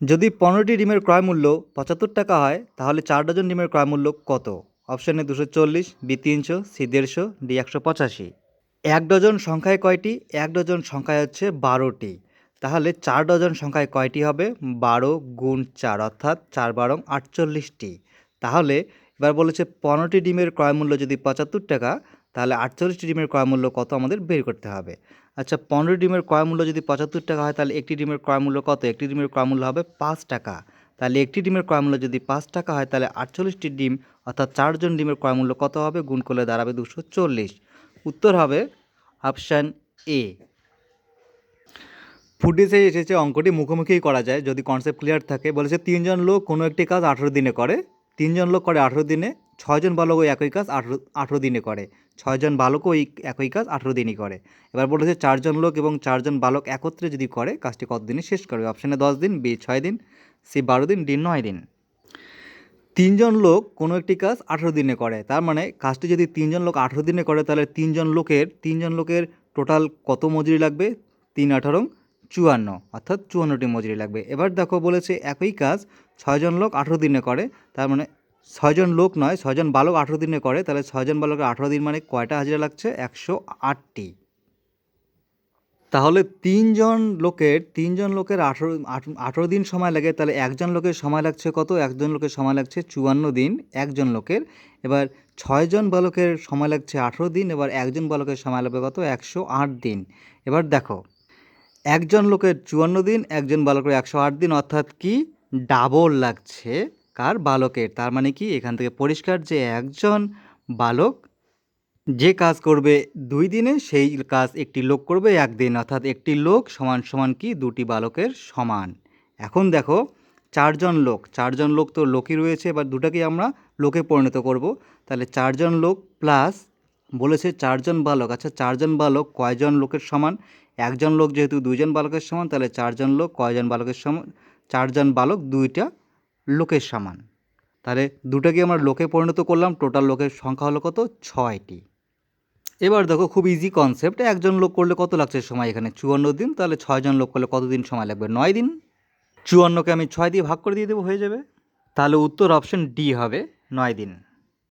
যদি পনেরোটি ডিমের ক্রয় মূল্য পঁচাত্তর টাকা হয়, তাহলে চার ডজন ডিমের ক্রয় মূল্য কত? অপশানে দুশো চল্লিশ বি তিনশো সি দেড়শো ডি একশো পঁচাশি। এক ডজন সংখ্যায় কয়টি? এক ডজন সংখ্যায় হচ্ছে বারোটি। তাহলে চার ডজন সংখ্যায় কয়টি হবে? বারো গুণ চার, অর্থাৎ চার বারং আটচল্লিশটি। তাহলে এবার বলেছে পনেরোটি ডিমের ক্রয় মূল্য যদি পঁচাত্তর টাকা, তাহলে আটচল্লিশটি ডিমের ক্রয় মূল্য কত আমাদের বের করতে হবে? আচ্ছা পনেরো ডিমের ক্রয় মূল্য যদি পঁচাত্তর টাকা হয়, তাহলে একটি ডিমের ক্রয় মূল্য কত? একটি ডিমের ক্রয় মূল্য হবে পাঁচ টাকা। তাহলে একটি ডিমের ক্রয় মূল্য যদি পাঁচ টাকা হয়, তাহলে আটচল্লিশটি ডিম, অর্থাৎ চারজন ডিমের ক্রয় মূল্য কত হবে? গুণ করলে দাঁড়াবে দুশো চল্লিশ। উত্তর হবে অপশান এ। ফুটেজে এসেছে অঙ্কটি মুখোমুখিই করা যায়, যদি কনসেপ্ট ক্লিয়ার থাকে। বলেছে তিনজন লোক কোনো একটি কাজ আঠেরো দিনে করে তিনজন লোক করে আঠেরো দিনে, ছয়জন বালক ওই একই কাজ আঠেরো আঠেরো দিনে করে। ছয়জন বালকও ওই একই কাজ আঠেরো দিনই করে। এবার বলেছে চারজন লোক এবং চারজন বালক একত্রে যদি করে, কাজটি কত দিনে শেষ করবে? অপশানে দশ দিন বি ছয় দিন সি বারো দিন ডি নয় দিন। তিনজন লোক কোনো একটি কাজ আঠেরো দিনে করে, তার মানে কাজটি যদি তিনজন লোক আঠেরো দিনে করে, তাহলে তিনজন লোকের তিনজন লোকের টোটাল কত মজুরি লাগবে? তিন আঠারো চুয়ান্ন, অর্থাৎ চুয়ান্নটি মজুরি লাগবে। এবার দেখো বলেছে একই কাজ, ছয়জন লোক আঠেরো দিনে করে, তার মানে ছয়জন লোক নয়, ছয়জন বালক আঠেরো দিনে করে, তাহলে ছয়জন বালকের আঠেরো দিন মানে কয়টা হাজিরা লাগছে? একশো আটটি। তাহলে তিনজন লোকের তিনজন লোকের আঠেরো আঠেরো দিন সময় লাগে, তাহলে একজন লোকের সময় লাগছে কত? একজন লোকের সময় লাগছে চুয়ান্ন দিন, একজন লোকের। এবার ছয়জন বালকের সময় লাগছে আঠেরো দিন, এবার একজন বালকের সময় লাগবে কত? একশো আট দিন। এবার দেখো একজন লোকের চুয়ান্ন দিন, একজন বালকের একশো আট দিন, অর্থাৎ কি? ডাবল লাগছে কার? বালকের। তার মানে কি? এখান থেকে পরিষ্কার যে একজন বালক যে কাজ করবে দুই দিনে, সেই কাজ একটি লোক করবে একদিন, অর্থাৎ একটি লোক সমান সমান কি? দুটি বালকের সমান। এখন দেখো, চারজন লোক। চারজন লোক তো লোকই রয়েছে, এবার দুটাকে আমরা লোকে পরিণত করব। তাহলে চারজন লোক প্লাস বলেছে চারজন বালক। আচ্ছা চারজন বালক কয়জন লোকের সমান? একজন লোক যেহেতু দুইজন বালকের সমান, তাহলে চারজন লোক, কয়জন বালকের সমান, চারজন বালক দুইটা লোকের সমান। তাহলে দুটাকে আমরা লোকে পরিণত করলাম, টোটাল লোকের সংখ্যা হলো কত? ছয়টি। এবার দেখো খুব ইজি কনসেপ্ট একজন লোক করলে কত লাগছে সময় এখানে? চুয়ান্ন দিন, তাহলে ছয়জন লোক করলে কত দিন সময় লাগবে? নয় দিন। চুয়ান্নকে আমি ছয় দিয়ে ভাগ করে দিয়ে দেবো, হয়ে যাবে। তাহলে উত্তর অপশন ডি হবে, নয় দিন।